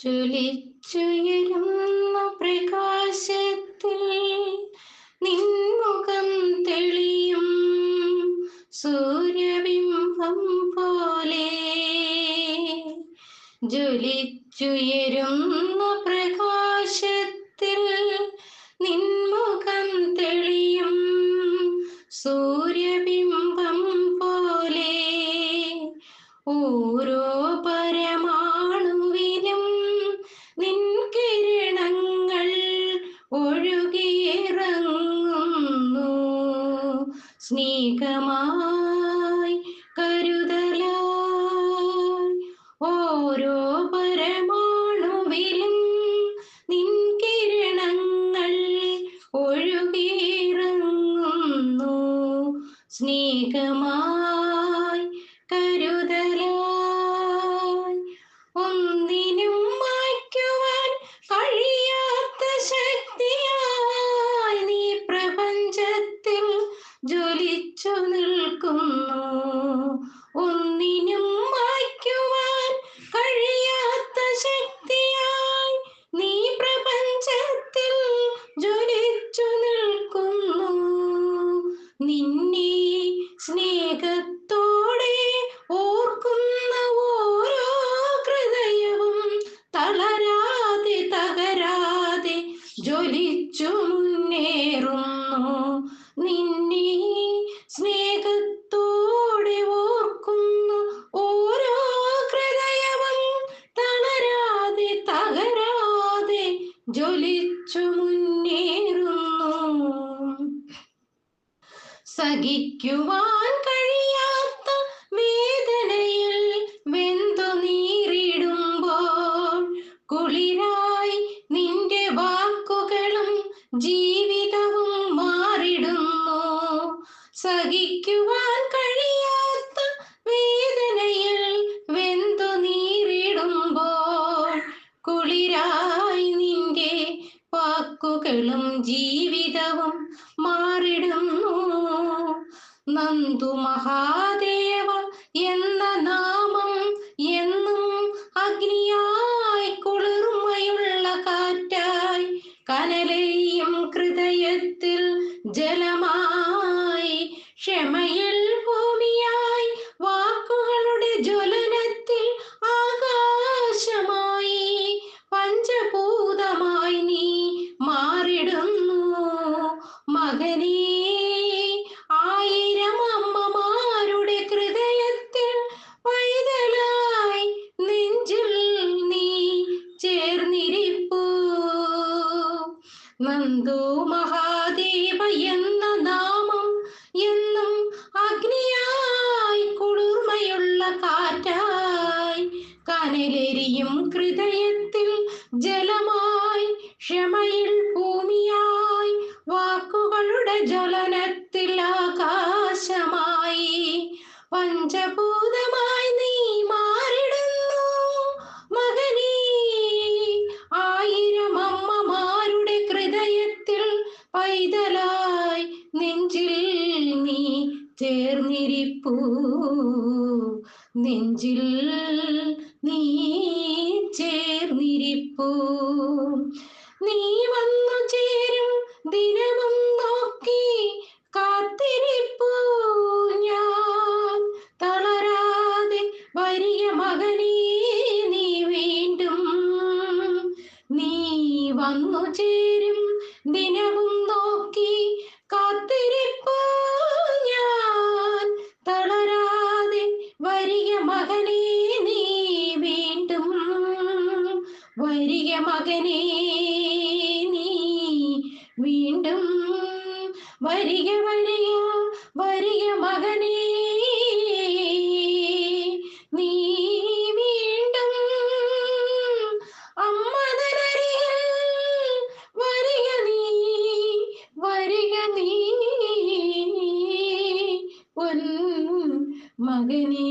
ജ്വലിച്ചുയരുന്ന പ്രകാശത്തിൽ നിൻമുഖം തെളിയും സൂര്യബിംബം പോലെ. ജ്വലിച്ചുയരുന്ന പ്രകാശത്തിൽ നിൻമുഖം തെളിയും സൂര്യബിംബം പോലെ. ഓരോ സ്നേഹമായി ജ്വലിച്ചു മുന്നേറുന്നു നിന്നെ സ്നേഹത്തോടെ ഓർക്കുന്നു. ഓരോ ഹൃദയവും തളരാതെ തകരാതെ ജ്വലിച്ചു മുന്നേറുന്നു സഹിക്കുവാൻ വാക്കുകളും ജീവിതവും മാറിടുന്നു. നന്ദു മഹാദേവ എന്ന നാമം എന്നും അഗ്നിയായി കുളിർമയുള്ള കാറ്റായി കനലെയും ഹൃദയത്തിൽ ജലമായി ക്ഷമയിൽ മഹാദേവ എന്ന നാമം എന്നും അഗ്നിയായി കുളിർമയുള്ള കാറ്റായി കനലെരിയും ഹൃദയത്തിൽ ജലമായി ക്ഷമയിൽ ഭൂമിയായി വാക്കുകളുടെ ജ്വലനത്തിൽ ആകാശമായി. പഞ്ചഭൂതമായി നെഞ്ചിൽ നീ ചേർന്നിരിപ്പൂ. നീ വന്നു ചേരും ദിനവും നോക്കി കാത്തിരിപ്പൂ ഞാൻ. തളരാതെ വരിക മകനേ നീ വീണ്ടും നീ വന്നു ചേരും ദിനവും പൊൻ മകനേ